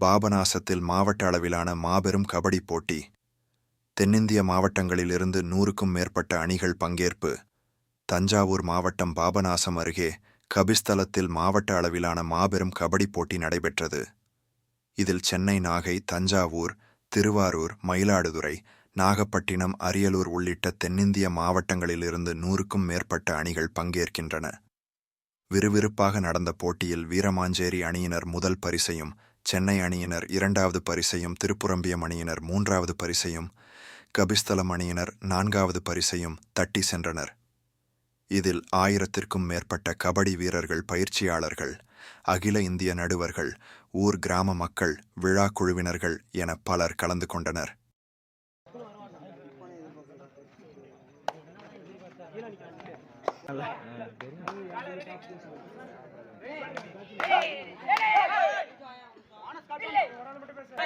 பாபநாசத்தில் மாவட்ட அளவிலான மாபெரும் கபடி போட்டி. தென்னிந்திய மாவட்டங்களிலிருந்து நூறுக்கும் மேற்பட்ட அணிகள் பங்கேற்பு. தஞ்சாவூர் மாவட்டம் பாபநாசம் அருகே கபிஸ்தலத்தில் மாவட்ட அளவிலான மாபெரும் கபடி போட்டி நடைபெற்றது. இதில் சென்னை நாகை தஞ்சாவூர் திருவாரூர் மயிலாடுதுறை நாகப்பட்டினம் அரியலூர் உள்ளிட்ட தென்னிந்திய மாவட்டங்களிலிருந்து நூறுக்கும் மேற்பட்ட அணிகள் பங்கேற்கின்றன. விறுவிறுப்பாக நடந்த போட்டியில் வீரமாஞ்சேரி அணியினர் முதல் பரிசையும் சென்னை அணியினர் இரண்டாவது பரிசையும் திருப்புரம்பியம் அணியினர் மூன்றாவது பரிசையும் கபிஸ்தலம் அணியினர் நான்காவது பரிசையும் தட்டி சென்றனர் இதில் ஆயிரத்திற்கும் மேற்பட்ட கபடி வீரர்கள் பயிற்சியாளர்கள் அகில இந்திய நடுவர்கள் ஊர் கிராம மக்கள் விழா குழுவினர்கள் என பலர் கலந்து கொண்டனர்